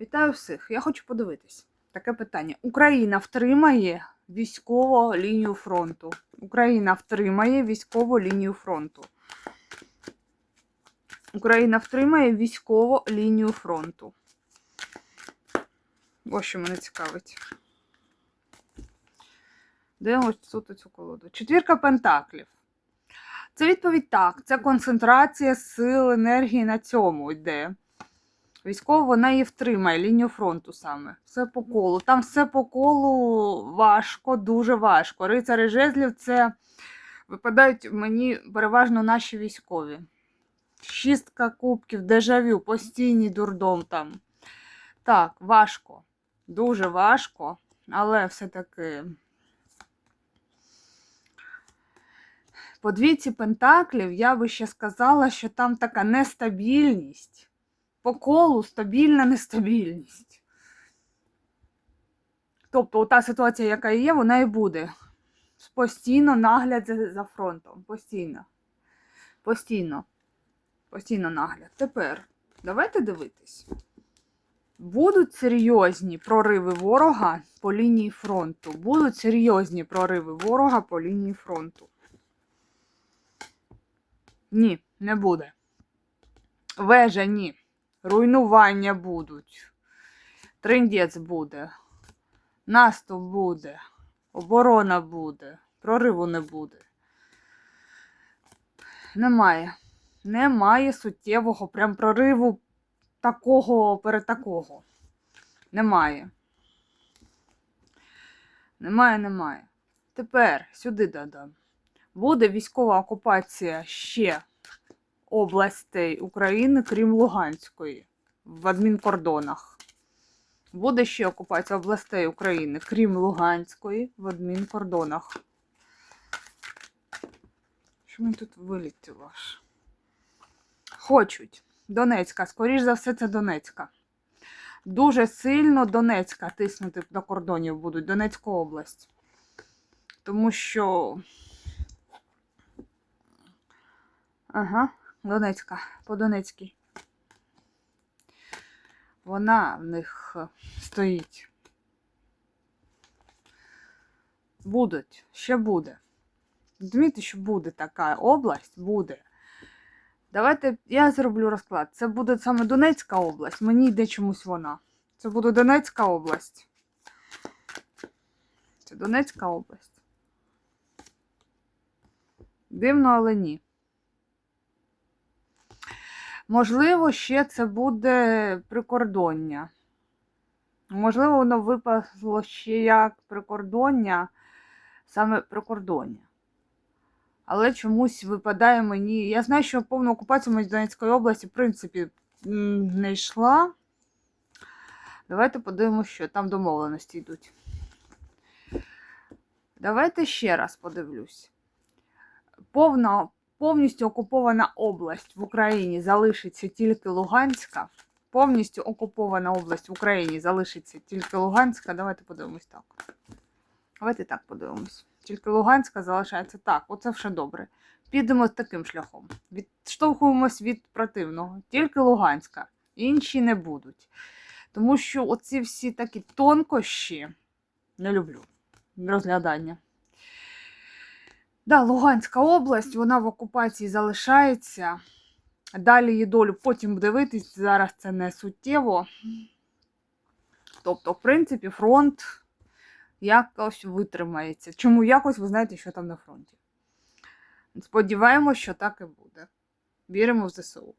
Вітаю всіх. Я хочу подивитись. Таке питання. Україна втримає військову лінію фронту. Україна втримає військову лінію фронту. Україна втримає військову лінію фронту. Ось що мене цікавить. Дивимось тут цю колоду. Четвірка пентаклів. Це відповідь так. Це концентрація сил, енергії на цьому йде. Військово вона її втримає, лінію фронту саме. Все по колу. Там все по колу важко, дуже важко. Рицари жезлів це випадають мені переважно наші військові. Шістка кубків, дежавю, постійний дурдом там. Так, важко. Дуже важко, але все-таки. По двійці пентаклів я би ще сказала, що там така нестабільність. По колу стабільна нестабільність. Тобто, та ситуація, яка є, вона і буде. Постійно нагляд за, фронтом. Постійно. Постійно. Постійно нагляд. Тепер давайте дивитись. Будуть серйозні прориви ворога по лінії фронту. Будуть серйозні прориви ворога по лінії фронту. Ні, не буде. Вежа ні. Руйнування будуть. Триндець буде. Наступ буде. Оборона буде. Прориву не буде. Немає. Немає суттєвого прям прориву такого перед такого. Немає. Немає, немає. Тепер сюди додам. Буде військова окупація ще областей України, крім Луганської, в адмінкордонах. Буде ще окупація областей України, крім Луганської, в адмінкордонах. Що мені тут вилітіло аж? Хочуть. Донецька, скоріш за все, це Донецька. Дуже сильно Донецька тиснути до кордонів будуть, Донецьку область. Тому що. Ага, Донецька, по Донецькій. Вона в них е, стоїть. Будуть, ще буде. Розумієте, що буде така область, буде. Давайте я зроблю розклад. Це буде саме Донецька область. Мені йде чомусь вона. Це буде Донецька область. Це Донецька область. Дивно, але ні. Можливо, ще це буде прикордоння. Можливо, воно випасло ще як прикордоння, саме прикордоння. Але чомусь випадає мені. Я знаю, що ми з Донецької області, в принципі, не йшла. Давайте подивимося, що там домовленості йдуть. Давайте ще раз подивлюсь. Повна, повністю окупована область в Україні залишиться тільки Луганська. Повністю окупована область в Україні залишиться тільки Луганська. Давайте подивимось так. Давайте так подивимось. Тільки Луганська залишається так. Оце все добре. Підемо таким шляхом. Відштовхуємось від противного. Тільки Луганська. Інші не будуть. Тому що оці всі такі тонкощі не люблю розглядання. Да, Луганська область, вона в окупації залишається. Далі її долю потім дивитись, зараз це не суттєво. Тобто, в принципі, фронт якось витримається. Чому якось, ви знаєте, що там на фронті. Сподіваємось, що так і буде. Віримо в ЗСУ.